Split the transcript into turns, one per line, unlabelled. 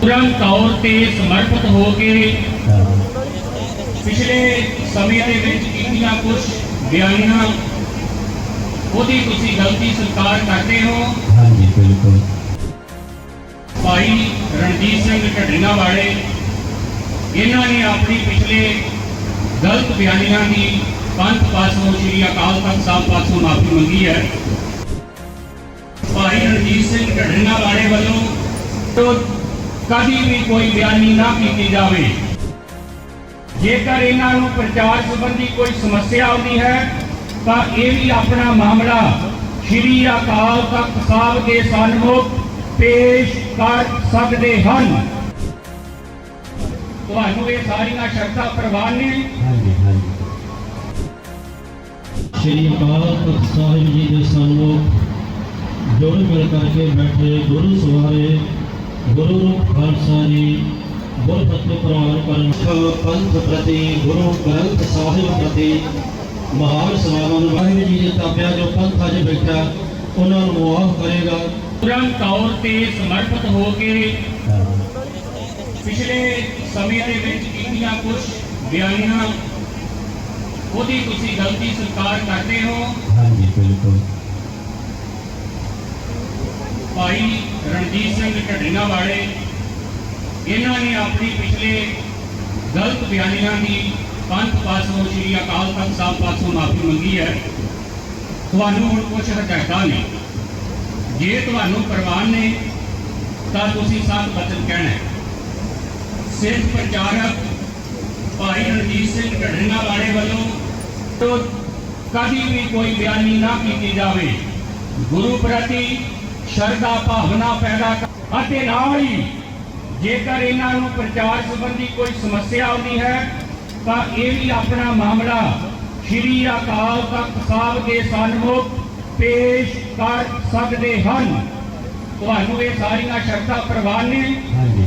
ਪੂਰਨ ਤੌਰ ਤੇ ਸਮਰਪਿਤ ਹੋ ਕੇ ਪਿਛਲੇ ਸਮੇਂ ਦੇ ਵਿੱਚ ਕੀਤੀਆਂ ਕੁਝ ਬਿਆਨੀਆਂ ਉਹਦੀ ਤੁਸੀਂ ਗਲਤੀ ਸਵੀਕਾਰ ਕਰਦੇ ਹੋ।
ਹਾਂਜੀ ਬਿਲਕੁਲ।
ਭਾਈ ਰਣਜੀਤ ਸਿੰਘ ਢੱਡਰੀਆਂ ਵਾਲੇ ਇਹਨਾਂ ਨੇ ਆਪਣੀ ਪਿਛਲੇ ਗਲਤ ਬਿਆਨੀਆਂ ਦੀ ਪੰਥ ਪਾਸੋਂ ਸ੍ਰੀ ਅਕਾਲ ਤਖਤ ਸਾਹਿਬ ਪਾਸੋਂ ਮਾਫੀ ਮੰਗੀ ਹੈ। ਭਾਈ ਰਣਜੀਤ ਸਿੰਘ ਢੱਡਰੀਆਂ ਵਾਲੇ ਵੱਲੋਂ ਤੋਂ ਕਦੀ ਵੀ ਕੋਈ ਬਿਆਨੀ ਨਾ ਕੀਤੀ ਜਾਵੇ। ਜੇਕਰ ਇਹਨਾਂ ਨੂੰ ਪ੍ਰਚਾਰ ਸੰਬੰਧੀ ਕੋਈ ਸਮੱਸਿਆ ਆਉਂਦੀ ਹੈ, ਤਾਂ ਇਹ ਵੀ ਆਪਣਾ ਮਾਮਲਾ ਸ੍ਰੀ ਅਕਾਲ ਤਖਤ ਸਾਹਿਬ ਦੇ ਸਨਮੁਖ ਪੇਸ਼ ਕਰ ਸਕਦੇ ਹਨ। ਤੁਹਾਨੂੰ ਇਹ ਸਾਰੀਆਂ ਸ਼ਰਤਾਂ ਪ੍ਰਵਾਨ ਨੇ।
ਹਾਂਜੀ ਹਾਂਜੀ।
ਸ਼੍ਰੀ ਅਕਾਲ ਤਖਤ ਸਾਹਿਬ ਜੀ ਦੇ ਸਨਮੁਖ ਜੁੜ ਮਿਲ ਕਰਕੇ ਬੈਠੇ ਗੁਰੂ ਸਵਾਰੇ ਗੁਰੂ ਖਾਲਸਾ ਜੀ ਗੁਰ ਫਤਿਹ ਪ੍ਰਵਾਨ ਕਰਨ ਪੰਥ ਪ੍ਰਤੀ ਗੁਰੂ ਗ੍ਰੰਥ ਸਾਹਿਬ ਪ੍ਰਤੀ ਮਹਾਨ ਸਵਾਵਾਂ ਨੂੰ ਵਾਹਿਗੁਰੂ ਜੀ ਨੇ ਤਾਪਿਆ ਜੋ ਪੰਥ ਅੱਜ ਬੈਠਾ ਉਹਨਾਂ ਨੂੰ ਮੁਆਫ ਕਰੇਗਾ।
ਪੂਰਨ ਤੌਰ ਤੇ ਸਮਰਪਿਤ ਹੋ ਕੇ ਪਿਛਲੇ ਸਮੇਂ ਦੇ ਵਿੱਚ ਕੀਤੀਆਂ ਕੁਝ ਬਿਆਨੀਆਂ ਉਹਦੀ ਤੁਸੀਂ ਗਲਤੀ ਸਵੀਕਾਰ ਕਰਦੇ ਹੋ।
ਹਾਂਜੀ ਬਿਲਕੁਲ।
ਭਾਈ ਰਣਜੀਤ ਸਿੰਘ ਢੱਡਰੀਆਂ ਵਾਲੇ ਇਹਨਾਂ ਨੇ ਆਪਣੀ ਪਿਛਲੇ ਗਲਤ ਬਿਆਨੀਆਂ ਦੀ ਪੰਥ ਪਾਸੋਂ ਸ੍ਰੀ ਅਕਾਲ ਤਖਤ ਸਾਹਿਬ ਪਾਸੋਂ ਮਾਫੀ ਮੰਗੀ ਹੈ। ਤੁਹਾਨੂੰ ਹੁਣ ਕੁਝ ਹਦਾਇਤਾਂ ਨੇ। ਜੇ ਤੁਹਾਨੂੰ ਪ੍ਰਵਾਨ ਨੇ, ਤਾਂ ਤੁਸੀਂ ਸਤ ਬਚਨ ਕਹਿਣਾ ਸਿਰਫ ਪ੍ਰਚਾਰਕ ਭਾਈ ਰਣਜੀਤ ਸਿੰਘ ਢੱਡਰੀਆਂ ਵਾਲੇ ਵੱਲੋਂ ਤੋਂ ਕਦੀ ਵੀ ਕੋਈ ਬਿਆਨੀ ਨਾ ਕੀਤੀ ਜਾਵੇ। ਗੁਰੂ ਪ੍ਰਤੀ ਸ਼ਰਧਾ ਭਾਵਨਾ ਪੈਦਾ ਅਤੇ ਨਾਲ ਹੀ ਜੇਕਰ ਇਹਨਾਂ ਨੂੰ ਪ੍ਰਚਾਰ ਸੰਬੰਧੀ ਕੋਈ ਸਮੱਸਿਆ ਆਉਂਦੀ ਹੈ, ਤਾਂ ਇਹ ਵੀ ਆਪਣਾ ਮਾਮਲਾ ਸ੍ਰੀ ਅਕਾਲ ਤਖਤ ਸਾਹਿਬ ਦੇ ਸਨਮੁਖ ਪੇਸ਼ ਕਰ ਸਕਦੇ ਹਨ। ਤੁਹਾਨੂੰ ਇਹ ਸਾਰੀਆਂ ਸ਼ਰਤਾਂ ਪ੍ਰਵਾਨ ਨੇ।
ਹਾਂਜੀ।